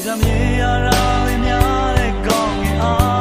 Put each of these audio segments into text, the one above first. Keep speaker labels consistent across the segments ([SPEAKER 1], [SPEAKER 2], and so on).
[SPEAKER 1] Zamira, Mia, Gong, Ah.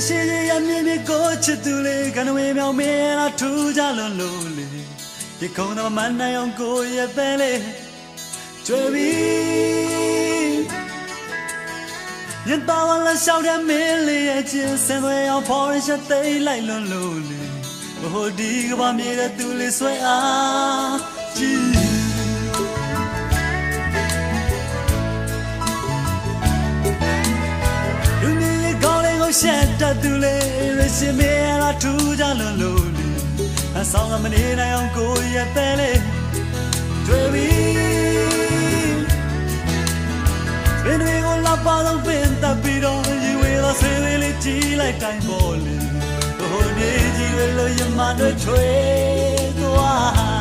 [SPEAKER 1] ဝိရှိရရမြင်မြကိုချစ်သူလေးကနဝေမြောင်မင်းလာထူကြလွန်လို့လေဒီကုန်းတော်မနိုင်အောင်ကိုရဲ့တဲ့လေးကျွေပြီညတော်လာရှောက်တဲ့မင်းလေးရဲ့ချင်းစင်သွေးအောင်ဖော်ရချက်သိမ်းလိုက်လွန်လို့လေဟိုဒီကဘာမြေတဲ့သူလေးဆွဲအားကြည့် ကောင်းလေးကိုရှက်တတ်သူလေးရရှိမေလာထူကြလွန်လို့လေအဆောင်ကမနေနိုင်အောင်ကိုရဲ့တဲ့လေးတွေ့ပြီဘယ်တွေကိုလာပါတော့ပင်တပ်ပြီးတော့ရေဝေးသောဆေးလေးကြည့်လိုက်တိုင်းပေါ်လေဟိုနေကြီးတွေလို့ရမတွေချွေသွား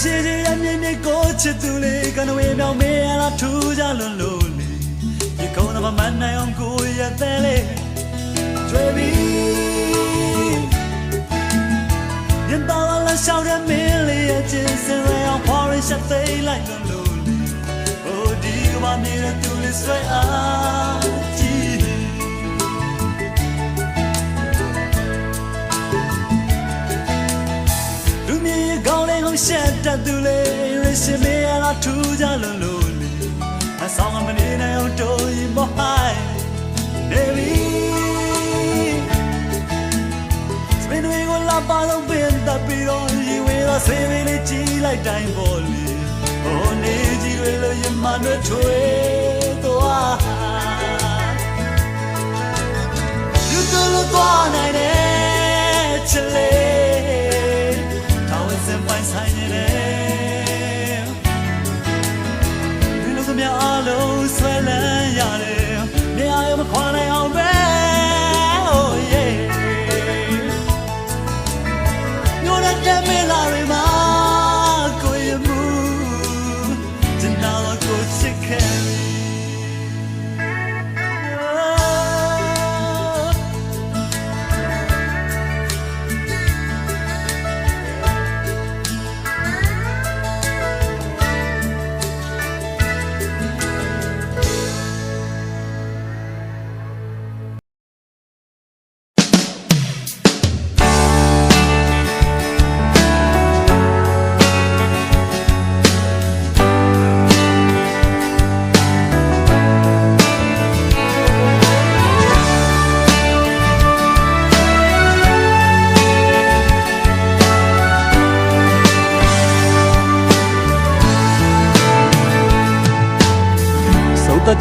[SPEAKER 1] ဝိရှိကြီးအမြင့်မြင့်ကိုချစ်သူလေးကနဝေမြောင်မေးလာထူကြလွန်လို့လေဒီကုန်းတော့မနိုင်အောင်ကိုရဲ့တဲ့လေးတွေ့ပြီညတော်လာရှောက်တဲ့မင်းလေးရဲ့ချင်းစင်ရအောင်ဖော်ရချက်သိမ်းလိုက်လွန်လို့လေဟိုဒီကမနေတဲ့သူလေးဆွဲအား ကောင်းလေးကိုရှက်တတ်သူလေးရရှိမေးလာထူကြလို့လို့လေအဆောင်မနေနိုင်အောင်တိုးရင်မဟိုင်းနေပြီစပင်းတွေကိုလာပါတော့ပင်တပ်ပြီးတော့ရီဝေးတော့ဆေးလေးကြည့်လိုက်တိုင်းပေါ်လေဟိုနေကြီးတွေလို့ရမနှွေးထွေးသွား You don't look on it, chile. How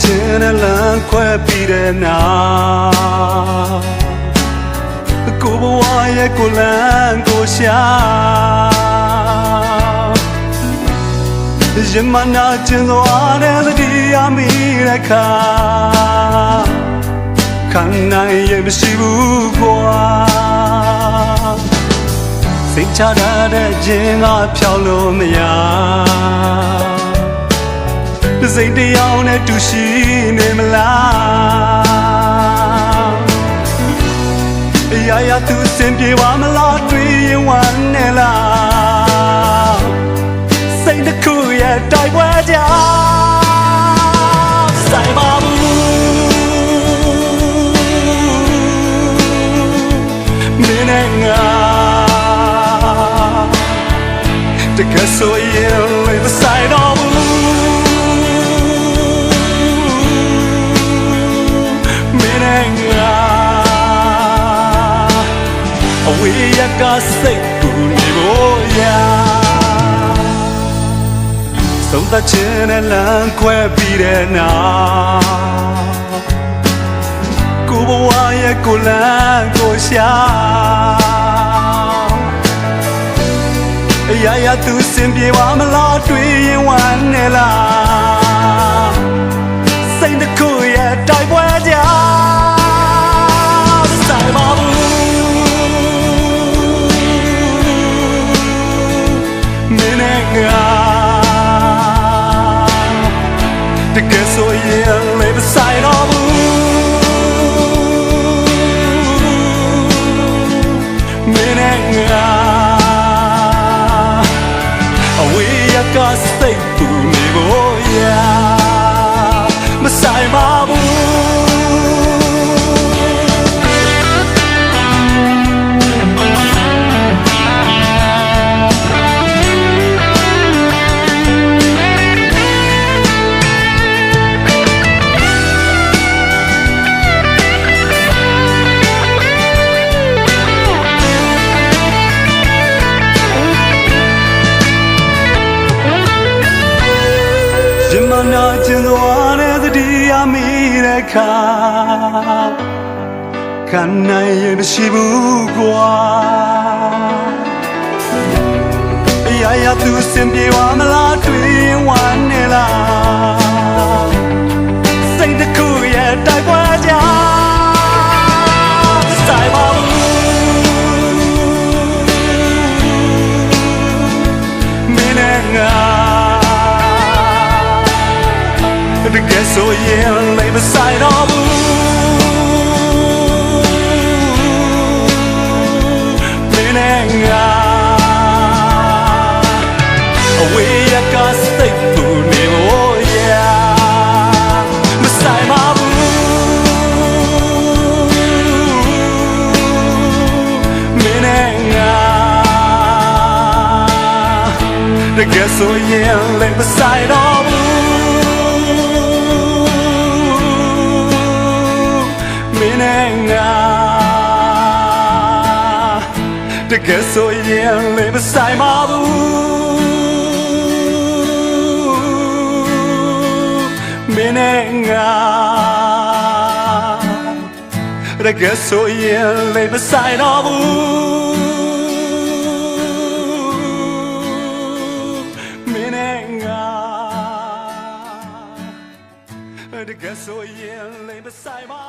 [SPEAKER 2] ချင်းနဲ့လမ်းခွဲပြီးတဲ့နောက်ကိုဘဝရဲ့ကိုလန်းကိုရှာရမနာကျင်သွားတဲ့သတိရမိတဲ့ခါခံနိုင်ရမရှိဘူးကွာစိတ်ချရတဲ့ခြင်းကဖြောင်းလို့မရ တစိမ့်တယောက်နဲ့တူရှိနေမလားအရာရာသူစင်ပြေပါမလားတွေ့ရင်ဝမ်းနေလားစိတ်တစ်ခုရဲ့တိုက်ပွဲကြောင့်ဆိုင်ပါဘူးမင်းနဲ့ငါတကယ်ဆို ကစိတ်ကူဆုံးသက်ခြင်းနဲ့လမ်းခွဲပြီးတဲ့နောက်ကိုဘဝရဲ့ကိုလမ်းကိုရှာအရာရာသူစင်ပြေပါမလားတွေ့ရင်ဝမ်းနေလား တကယ်ဆိုရင်လ ခါခံနိုင်ရင်မရှိဘူးကွာအရာရာသူစင်ပြေပါမလားတွေ့ရင်ဝမ်းနေလားစိတ်တစ်ခုရဲ့တိုက်ပွဲကြဆိုင်ပါဘူးမင်းနဲ့ငါ တကယ်ဆိုရင်လည်းမဆိုင်တော့ဘူးမင်းနဲ့ငါအဝေးရကစိတ်ပူနေလို့ yeah မဆိုင်ပါဘူးမင်းနဲ့ငါတကယ်ဆိုရင်လည်းမဆိုင်တော့ဘူး ကယ်ဆိုရင်လည်းမဆိုင်ပါဘူးမင်းနဲ့ငါတကယ်ဆိုရင်လည်းမဆိုင်တော့ဘူးမင်းနဲ့ငါတကယ်ဆိုရင်လည်းမဆိုင်ပါဘူး